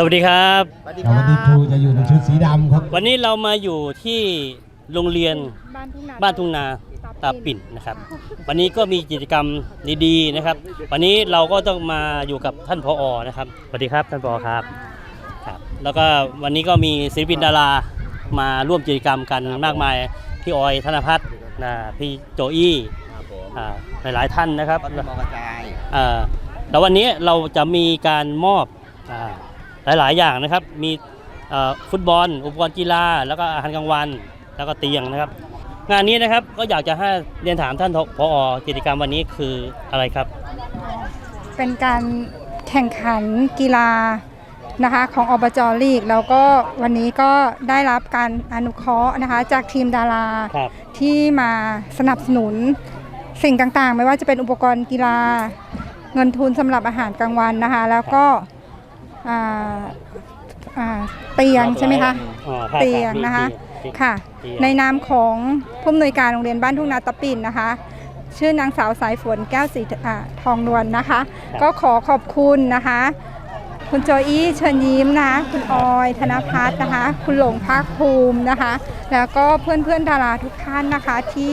สวัสดีครับ สวัสดีแต่วันนี้ครูจะอยู่ในชุดสีดำครับ วันนี้เรามาอยู่ที่โรงเรียนบ้านทุ่งนาบ้านทุ่งนาตาปิ่นนะครับ วันนี้ก็มีกิจกรรมดีๆนะครับ วันนี้เราก็ต้องมาอยู่กับท่านพออนะครับสวัสดีครับท่านพอครับครับ แล้วก็วันนี้ก็มีศิลปินดารามาร่วมกิจกรรมกันมากมายพี่ออยธนพัฒน์นะพี่โจอี้ครับผมอ่าหลายๆท่านนะครับ ก็มีมองกระจาย เอ่อแล้ววันนี้เราจะมีการมอบอา หลาย ๆ อย่างนะครับ มีเอ่อฟุตบอล อุปกรณ์กีฬา แล้วก็อาหารกลางวัน แล้วก็เตียงนะครับ งานนี้นะครับก็อยากจะให้เรียนถามท่านพอกิจกรรมวันนี้คืออะไรครับ เป็นการแข่งขันกีฬานะคะของอบจลีกแล้วก็วันนี้ก็ได้รับการอนุเคราะห์นะคะจากทีมดาราครับที่มาสนับสนุนสิ่งต่างๆ ไม่ว่าจะเป็นอุปกรณ์กีฬาเงินทุนสำหรับอาหารกลางวันนะคะ แล้วก็ อ่าอ่าเตียงใช่ไหมคะอ๋อรับเตียงรับนะคะเตียงค่ะ เตียงในนามของผู้อำนวยการโรงเรียนบ้านทุ่งนาตะปิ่นนะคะ ชื่อนางสาวสายฝนแก้วสีอ่าทองนวลนะคะ ก็ขอขอบคุณนะคะ คุณโจอี้เชิญยิ้มนะคะ คุณออยธนพัฒน์นะคะ คุณหลงภาคภูมินะคะ แล้วก็เพื่อนเพื่อนๆดาราทุกท่านนะคะที่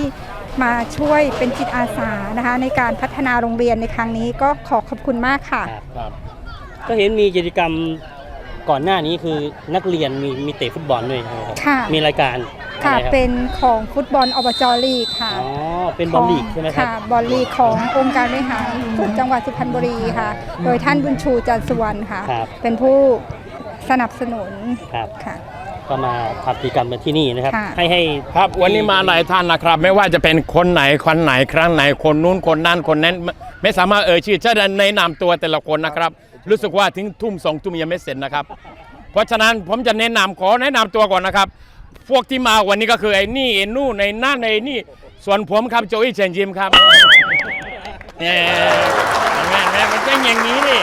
มาช่วยเป็นจิตอาสานะคะ ในการพัฒนาโรงเรียนในครั้งนี้ก็ขอขอบคุณมากค่ะ ครับครับ ก็เห็นมีกิจกรรมก่อนหน้านี้คือนักเรียนมีมีเตะฟุตบอลด้วยใช่ไหมครับค่ะ มีรายการค่ะ อไรรับเป็นของฟุตบอลอบจลีกค่ะอ๋อเป็นบอลลีกใช่ไหมครับค่ะบอลลีกขององค์การบริหารส่วนจังหวัดสุพรรณบุรีค่ะ โดยท่านบุญชูจันทร์สุวรรณค่ะ ครับ เป็นผู้สนับสนุนครับค่ะ ก็มาทำกิจกรรมกันที่นี่นะครับ ค่ะ ให้ให้ ครับวันนี้มาหลายท่านนะครับ ไม่ว่าจะเป็นคนไหนคนไหนครั้งไหนคนนู้นคนนั้นคนนั้นไม่ไม่สามารถเอ่ยชื่อจะในนามตัวแต่ละคนนะครับ รู้สึกว่าถึงทุ่มสองทุ่มยังไม่เสร็จนะครับ เพราะฉะนั้นผมจะแนะนำขอแนะนำตัวก่อนนะครับ พวกที่มาวันนี้ก็คือไอ้นี่ไอ้นู่นในนั่นในนี่ ส่วนผมครับโจอี้เชนยิมครับแหมแหม่แหม่มันเป็นอย่างนี้นี่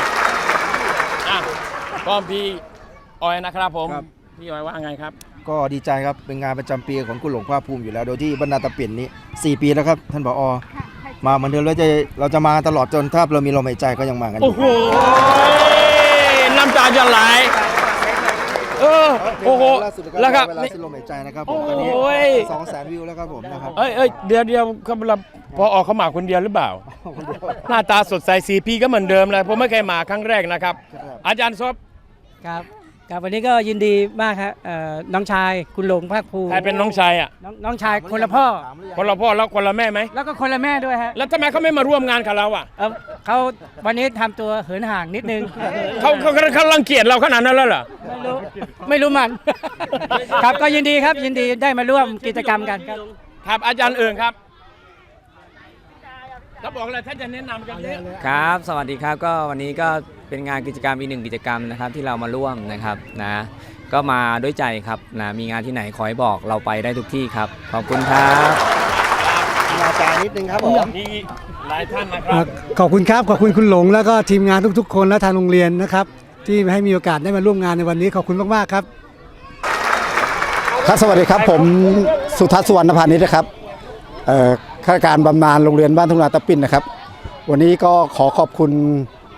อะก็พี่ออยนะครับผมครับ พี่ออยว่าไงครับ ก็ดีใจครับเป็นงานประจำปีของคุณหลวงภาคภูมิอยู่แล้ว โดยที่บรรดาตะเปลี่ยนนี้ 4 ปีแล้วครับ ท่านผอ มาเหมือนเดิมแล้วจะเราจะมาตลอดจนถ้าเรามีลมหายใจก็ยังมากันอโอ้ยู่ โหน้ำตาจะไหลเออโอ้โหล่าสุดแล้วครับ เวลาสิ้นลมหายใจนะครับผมตอนนี้โอ้ย สองแสนวิวแล้วครับผมนะครับเอ้ยเอ้ยเดี๋ยวเดี๋ยวเขาพอออกเขามาคนเดียวหรือเปล่า หน้าตาสดใสสีพีก็เหมือนเดิมเลยผมไม่เคยมาครั้งแรกนะครับครับอาจารย์ซบครับ ครับวันนี้ก็ยินดีมากครับเอ่อน้องชายคุณหลงภาคภูมิใครเป็นน้องชายอะ น้องน้องชายคนละพ่อ คนละพ่อแล้วคนละแม่ไหม แล้วก็คนละแม่ด้วยฮะแล้วทำไมเขาไม่มาร่วมงานกับเราอะเอ่อเขาวันนี้ทำตัวเหินห่างนิดนึง เขาเขาเขาเขารังเกียจเราขนาดนั้นแล้วเหรอ ไม่รู้ไม่รู้มัน ครับก็ยินดีครับยินดีได้มาร่วมกิจกรรมกันครับ ครับอาจารย์เอิงครับถ้าบอกอะไรท่านจะแนะนำกันเลยครับ สวัสดีครับ ก็วันนี้ก็ เป็นงานกิจกรรมอีกหนึ่งกิจกรรมนะครับที่เรามาร่วมนะครับนะก็มาด้วยใจครับนะมีงานที่ไหนขอให้บอกเราไปได้ทุกที่ครับ ขอบคุณครับมาจายนิดนึงครับผมมีหลายท่านนะครัอะบขอบคุณครับขอบคุณคุณหลง แล้วก็ทีมงานทุกๆ คนและทางโรงเรียนนะครับ ที่ให้มีโอกาสได้มาร่วมงานในวันนี้ขอบคุณมากๆครับครับสวัสดีครับผมสุทัศน์สุวรรณพานิชนะครับเอ่อข้าราชการบำนาญโรงเรียนบ้านทุ่งนาตะปินนะครับ วันนี้ก็ขอขอบคุณ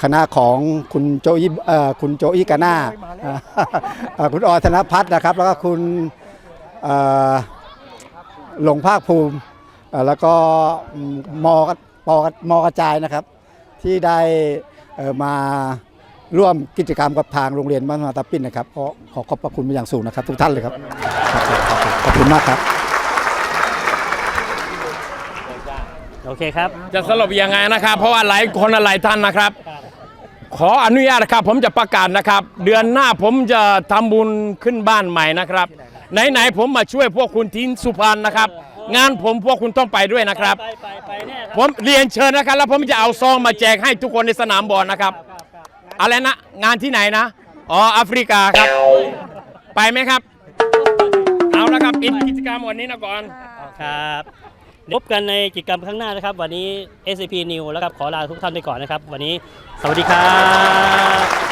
คณะของคุณโจอี้เอ่อคุณโจอี้กาน่าคุณออธนพัฒน์นะครับ แล้วก็คุณหลงภาคภูมิ แล้วก็มอปอมอกระจายนะครับ ที่ได้มาร่วมกิจกรรมกับทางโรงเรียนบ้านทุ่งนาตะปิ้นนะครับขอขอขอบพระคุณเป็นอย่างสูงนะครับ ทุกท่านเลยครับ ขอบคุณมากครับ โอเคครับ จะสรุปยังไงนะครับ เพราะว่าหลายคนหลายท่านนะครับ ขออนุญาตนะครับผมจะประกาศนะครับ เดือนหน้าผมจะทำบุญขึ้นบ้านใหม่นะครับ ไหนๆผมมาช่วยพวกคุณทิ้นสุพรรณนะครับ งานผมพวกคุณต้องไปด้วยนะครับไปไปไปแน่คผมเรียนเชิญนะครับ แล้วผมจะเอาซองมาแจกให้ทุกคนในสนามบอลนะครับ อะไรนะงานที่ไหนนะอ๋อแอฟริกาครับ ไปไหมครับ เอาละครับปิดกิจกรรมวันนี้นะก่อนครับ พบกันในกิจกรรมข้างหน้านะครับ วันนี้ SCP New แล้วครับขอลาทุกท่านไปก่อนนะครับ วันนี้สวัสดีครับ